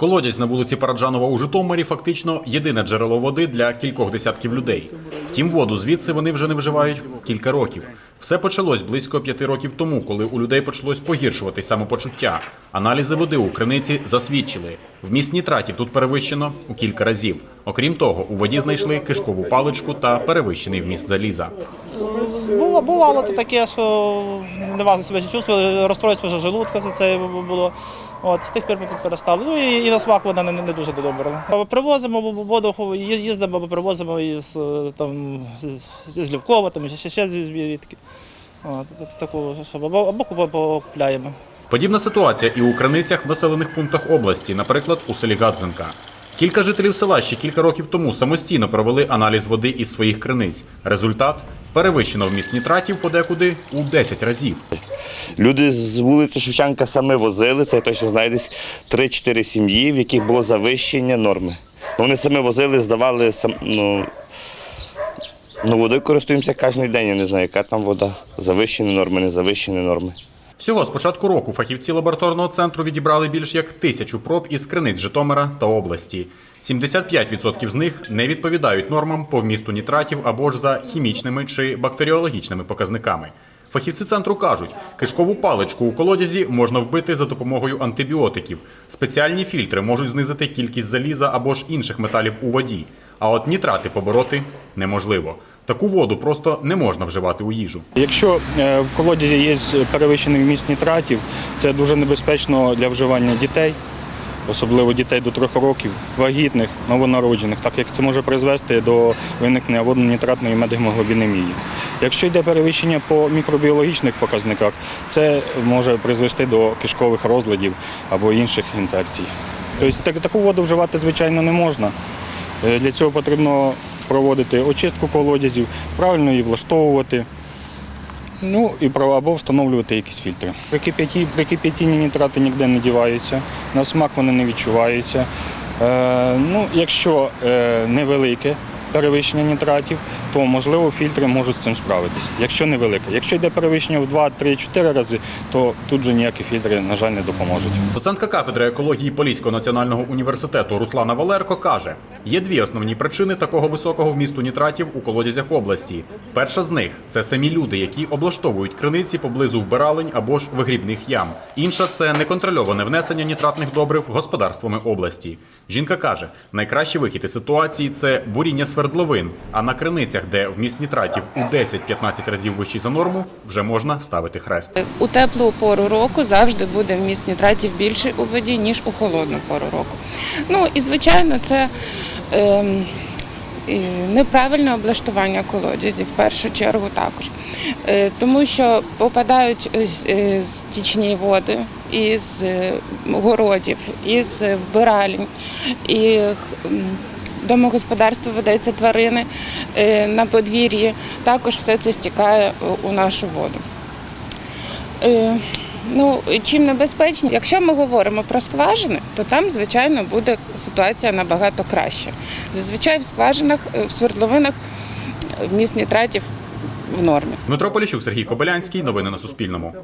Колодязь на вулиці Параджанова у Житомирі фактично єдине джерело води для кількох десятків людей. Втім, воду звідси вони вже не вживають кілька років. Все почалось близько п'яти років тому, коли у людей почалось погіршуватись самопочуття. Аналізи води у криниці засвідчили. Вміст нітратів тут перевищено у кілька разів. Окрім того, у воді знайшли кишкову паличку та перевищений вміст заліза. Бувало таке, що не себе чувствували, розстройство желудка за це було. От, з тих пір перестали. Ну і, і на смак вона не, не дуже добра. Привозимо воду, їздимо, привозимо із е, там, з- Лівкова, там, ще, ще звідки. От, таку, або, або купляємо. Подібна ситуація і у криницях в населених пунктах області, наприклад, у селі Гадзенка. Кілька жителів села ще кілька років тому самостійно провели аналіз води із своїх криниць. Результат перевищено вміст нітратів подекуди у 10 разів. Люди з вулиці Шевченка саме возили, це точно знаю, десь 3-4 сім'ї, в яких було завищення норми. Вони саме возили, здавали ну, ну, водою користуємося кожен день, я не знаю, яка там вода. Завищені норми, не завищені норми. Всього з початку року фахівці лабораторного центру відібрали більш як тисячу проб із криниць Житомира та області. 75% з них не відповідають нормам по вмісту нітратів або ж за хімічними чи бактеріологічними показниками. Фахівці центру кажуть, кишкову паличку у колодязі можна вбити за допомогою антибіотиків. Спеціальні фільтри можуть знизити кількість заліза або ж інших металів у воді. А от нітрати побороти неможливо. Таку воду просто не можна вживати у їжу. Якщо е, в колодязі є перевищений вміст нітратів, це дуже небезпечно для вживання дітей, особливо дітей до трьох років, вагітних, новонароджених, так як це може призвести до виникнення водонітратної медгемоглобінемії. Якщо йде перевищення по мікробіологічних показниках, це може призвести до кишкових розладів або інших інфекцій. Тобто таку воду вживати, звичайно, не можна. Е, Для цього потрібно проводити очистку колодязів, правильно її влаштовувати. Ну і або встановлювати якісь фільтри. При кип'яті, при кип'ятінні нітрати ніде не діваються, на смак вони не відчуваються. Е, ну, якщо е, невелике перевищення нітратів, то можливо фільтри можуть з цим справитись. Якщо невелике. Якщо йде перевищення в 2, 3, 4 рази, то тут же ніякі фільтри, на жаль, не допоможуть. Доцентка кафедри екології Поліського національного університету Руслана Валерко каже: є дві основні причини такого високого вмісту нітратів у колодязях області. Перша з них це самі люди, які облаштовують криниці поблизу вбиралень або ж вигрібних ям. Інша це неконтрольоване внесення нітратних добрив господарствами області. Жінка каже, найкращий вихід із ситуації це буріння свердловин. А на криницях, де вміст нітратів у 10-15 разів вищий за норму, вже можна ставити хрест. У теплу пору року завжди буде вміст нітратів більший у воді, ніж у холодну пору року. Ну і звичайно, це неправильне облаштування колодязів в першу чергу також. Е, Тому що попадають з- е, стічні води із е, городів, із вбиралень. І домогосподарство ведеться тварини на подвір'ї. Також все це стікає у нашу воду. Ну, чим небезпечні, якщо ми говоримо про скважини, то там, звичайно, буде ситуація набагато краще. Зазвичай в скважинах, е, в свердловинах е, вміст нітратів в нормі. Дмитро Поліщук, Сергій Кобилянський. Новини на Суспільному.